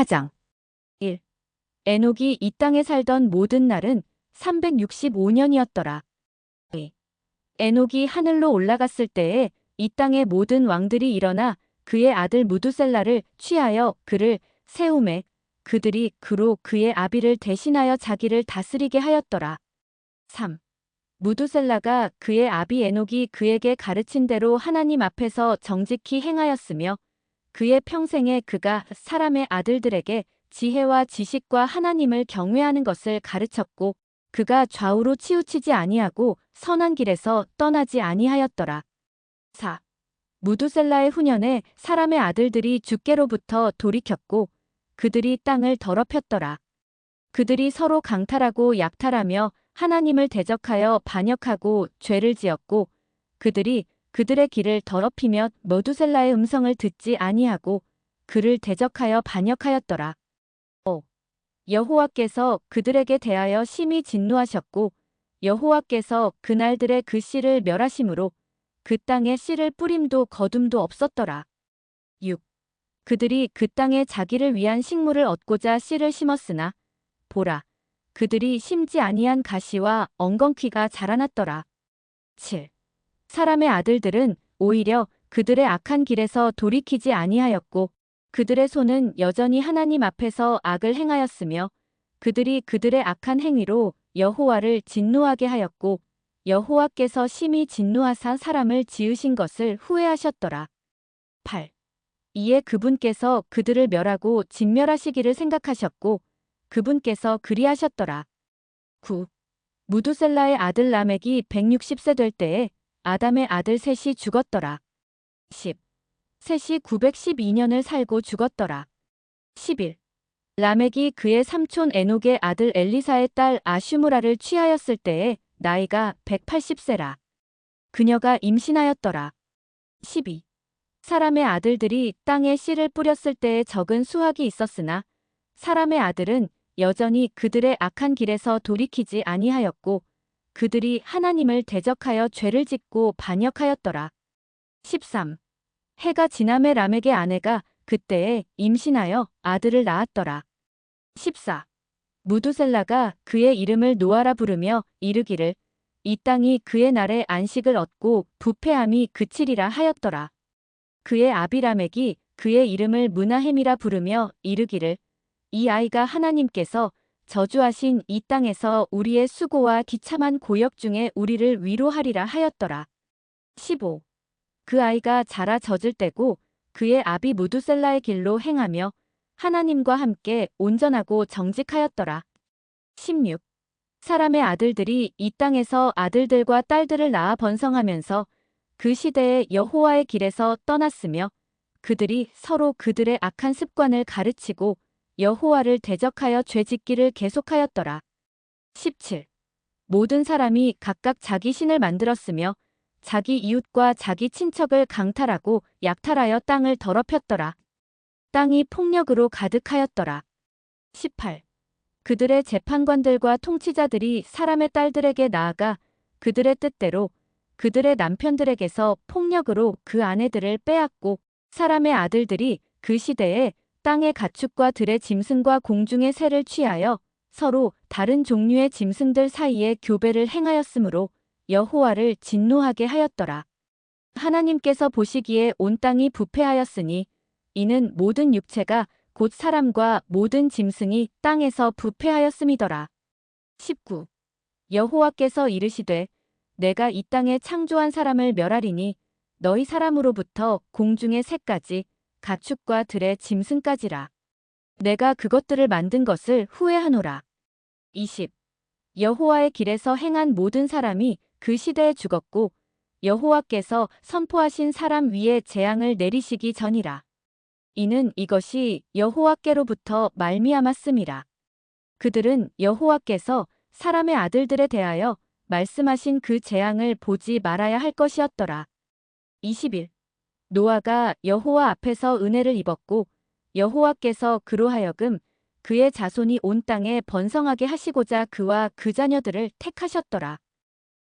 4장 1. 에녹이 이 땅에 살던 모든 날은 365년이었더라. 2. 에녹이 하늘로 올라갔을 때에 이 땅의 모든 왕들이 일어나 그의 아들 무두셀라를 취하여 그를 세움에 그들이 그로 그의 아비를 대신하여 자기를 다스리게 하였더라. 3. 무두셀라가 그의 아비 에녹이 그에게 가르친 대로 하나님 앞에서 정직히 행하였으며 그의 평생에 그가 사람의 아들들에게 지혜와 지식과 하나님을 경외하는 것을 가르쳤고 그가 좌우로 치우치지 아니하고 선한 길에서 떠나지 아니하였더라. 4. 무두셀라의 후년에 사람의 아들들이 주께로부터 돌이켰고 그들이 땅을 더럽혔더라. 그들이 서로 강탈하고 약탈하며 하나님을 대적하여 반역하고 죄를 지었고 그들이 그들의 길을 더럽히며 머두셀라의 음성을 듣지 아니하고 그를 대적하여 반역하였더라. 5. 여호와께서 그들에게 대하여 심히 진노하셨고 여호와께서 그날들의 그 씨를 멸하심으로 그 땅에 씨를 뿌림도 거둠도 없었더라. 6. 그들이 그 땅에 자기를 위한 식물을 얻고자 씨를 심었으나 보라 그들이 심지 아니한 가시와 엉겅퀴가 자라났더라. 7. 사람의 아들들은 오히려 그들의 악한 길에서 돌이키지 아니하였고 그들의 손은 여전히 하나님 앞에서 악을 행하였으며 그들이 그들의 악한 행위로 여호와를 진노하게 하였고 여호와께서 심히 진노하사 사람을 지으신 것을 후회하셨더라. 8. 이에 그분께서 그들을 멸하고 진멸하시기를 생각하셨고 그분께서 그리하셨더라. 9. 무두셀라의 아들 라멕이 160세 될 때에 아담의 아들 셋이 죽었더라. 10. 셋이 912년을 살고 죽었더라. 11. 라멕이 그의 삼촌 에녹의 아들 엘리사의 딸 아슈무라를 취하였을 때에 나이가 180세라. 그녀가 임신하였더라. 12. 사람의 아들들이 땅에 씨를 뿌렸을 때에 적은 수확이 있었으나 사람의 아들은 여전히 그들의 악한 길에서 돌이키지 아니하였고 그들이 하나님을 대적하여 죄를 짓고 반역하였더라. 13. 해가 지남의 람에게 아내가 그때에 임신하여 아들을 낳았더라. 14. 무두셀라가 그의 이름을 노아라 부르며 이르기를 이 땅이 그의 날에 안식을 얻고 부패함이 그치리라 하였더라. 그의 아비라멕이 그의 이름을 문하햄이라 부르며 이르기를 이 아이가 하나님께서 저주하신 이 땅에서 우리의 수고와 기참한 고역 중에 우리를 위로하리라 하였더라. 15. 그 아이가 자라 젖을 때고 그의 아비 무두셀라의 길로 행하며 하나님과 함께 온전하고 정직하였더라. 16. 사람의 아들들이 이 땅에서 아들들과 딸들을 낳아 번성하면서 그 시대에 여호와의 길에서 떠났으며 그들이 서로 그들의 악한 습관을 가르치고 여호와를 대적하여 죄짓기를 계속하였더라. 17. 모든 사람이 각각 자기 신을 만들었으며 자기 이웃과 자기 친척을 강탈하고 약탈하여 땅을 더럽혔더라. 땅이 폭력으로 가득하였더라. 18. 그들의 재판관들과 통치자들이 사람의 딸들에게 나아가 그들의 뜻대로 그들의 남편들에게서 폭력으로 그 아내들을 빼앗고 사람의 아들들이 그 시대에 땅의 가축과 들의 짐승과 공중의 새를 취하여 서로 다른 종류의 짐승들 사이에 교배를 행하였으므로 여호와를 진노하게 하였더라. 하나님께서 보시기에 온 땅이 부패하였으니 이는 모든 육체가 곧 사람과 모든 짐승이 땅에서 부패하였음이더라. 19. 여호와께서 이르시되 내가 이 땅에 창조한 사람을 멸하리니 너희 사람으로부터 공중의 새까지 가축과 들의 짐승까지라. 내가 그것들을 만든 것을 후회하노라. 20. 여호와의 길에서 행한 모든 사람이 그 시대에 죽었고 여호와께서 선포하신 사람 위에 재앙을 내리시기 전이라. 이는 이것이 여호와께로부터 말미암았음이라. 그들은 여호와께서 사람의 아들들에 대하여 말씀하신 그 재앙을 보지 말아야 할 것이었더라. 20일 노아가 여호와 앞에서 은혜를 입었고 여호와께서 그로 하여금 그의 자손이 온 땅에 번성하게 하시고자 그와 그 자녀들을 택하셨더라.